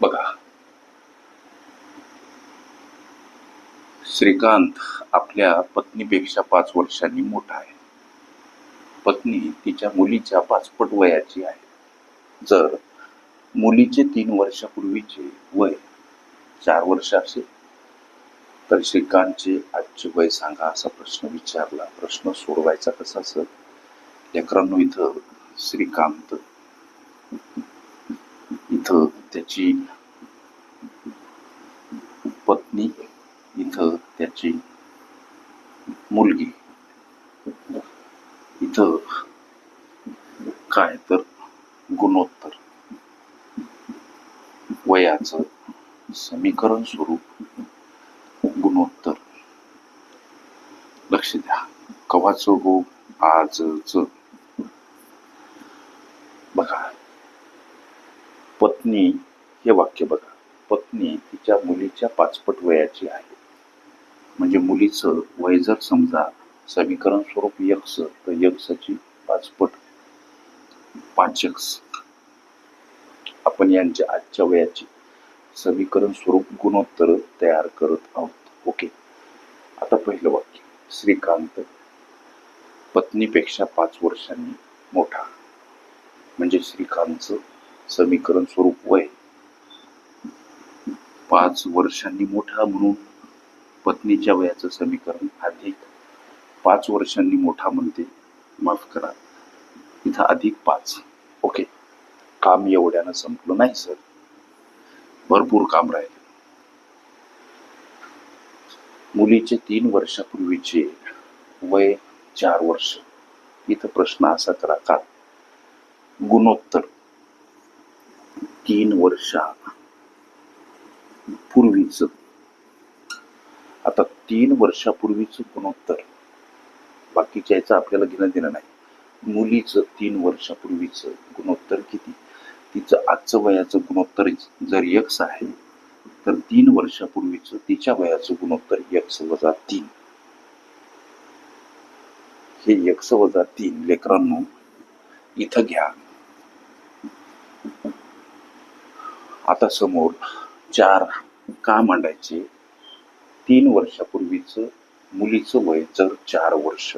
बघा. श्रीकांत आपल्या पत्नीपेक्षा पाच वर्षांनी मोठा आहे. पत्नी तिच्या मुलीच्या पाचपट वयाची आहे. जर मुलीचे तीन वर्षापूर्वीचे वय चार वर्ष असेल तर श्रीकांतचे आजचे वय सांगा असा प्रश्न विचारला. प्रश्न सोडवायचा कसा असं लेकरांनो इथं श्रीकांत इथं त्याची पत्नी इथं त्याची मुलगी इथं काय तर गुणोत्तर वयाचं समीकरण स्वरूप गुणोत्तर लक्ष द्या कवाचं हो आजचं बघा पत्नी हे वाक्य बघा. पत्नी तिच्या मुलीच्या पाचपट वयाची आहे. म्हणजे मुलीचं वय जर समजा समीकरण स्वरूप यक्ष तर यक्षाची पाचपट पाच यक्ष आपण यांच्या आजच्या वयाची समीकरण स्वरूप गुणोत्तर तयार करत आहोत. ओके. आता पहिलं वाक्य. श्रीकांत पत्नीपेक्षा पाच वर्षांनी मोठा. म्हणजे श्रीकांतचं समीकरण स्वरूप वय. पाच वर्षांनी मोठा म्हणून पत्नीच्या वयाचं समीकरण अधिक पाच वर्षांनी मोठा म्हणते. माफ करा. इथं अधिक पाच. ओके. काम एवढ्यानं संपलं नाही सर. भरपूर काम राहिले. मुलीचे तीन वर्षापूर्वीचे वय चार वर्ष. इथं प्रश्न असा करा का? गुणोत्तर. तीन वर्षा पूर्वीच. आता तीन वर्षापूर्वीच गुणोत्तर. बाकीच्या याचं आपल्याला घेणं देणं नाही. मुलीचं तीन वर्षापूर्वीचं गुणोत्तर किती? तिचं आजचं वयाचं गुणोत्तर जर यक्ष आहे तर तीन वर्षापूर्वीचं तिच्या वयाचं गुणोत्तर यक्स वजा तीन. हे यक्ष वजा तीन लेकरांनो इथं घ्या. आता समोर चार का मांडायचे? तीन वर्षापूर्वीचं मुलीचं वय जर चार वर्ष.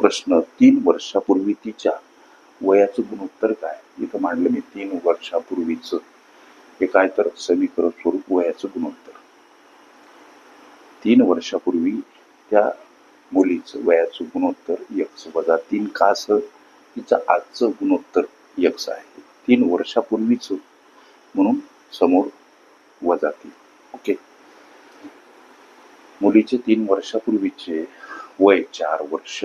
प्रश्न तीन वर्षापूर्वी तिच्या वयाचं गुणोत्तर काय? इथं मांडलं मी तीन वर्षापूर्वीचं. हे काय तर समीकरण स्वरूप वयाचं गुणोत्तर. तीन वर्षापूर्वी त्या मुलीचं वयाचं गुणोत्तर यक्स वजा तीन कास तिचं आजचं गुणोत्तर यक्स आहे. तीन वर्षापूर्वीचं म्हणून समोर वजा तीन ओके मुलीचे तीन वर्षापूर्वीचे वय चार वर्ष.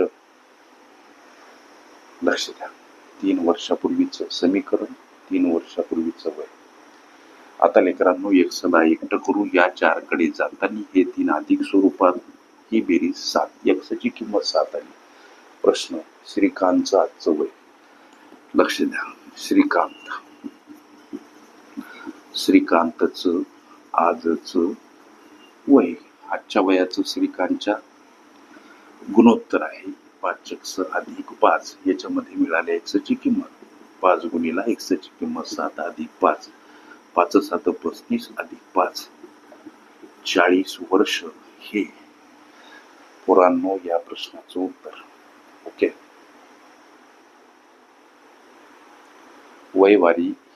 लक्ष द्या. तीन वर्षापूर्वीचं समीकरण तीन वर्षापूर्वीचं वय. आता लेकरांनो एक एकसला एकटं करू या चारकडे जाताना हे तीन अधिक स्वरूपात ही बेरीज सात. एक्सची किंमत सात आली. प्रश्न श्रीकांतचं आजचं वय. लक्ष द्या. श्रीकांत. श्रीकांतचं आजचं वय. आजच्या वयाचं श्रीकांतच्या गुणोत्तर आहे. पाच अधिक पाच याच्यामध्ये मिळाले एकसची किंमत. पाच गुणीला एक्सची किंमत सात अधिक पाच. पाच सात पस्तीस अधिक पाच. चाळीस वर्ष हे पोरांनो या प्रश्नाचं उत्तर. ओके? वयवारी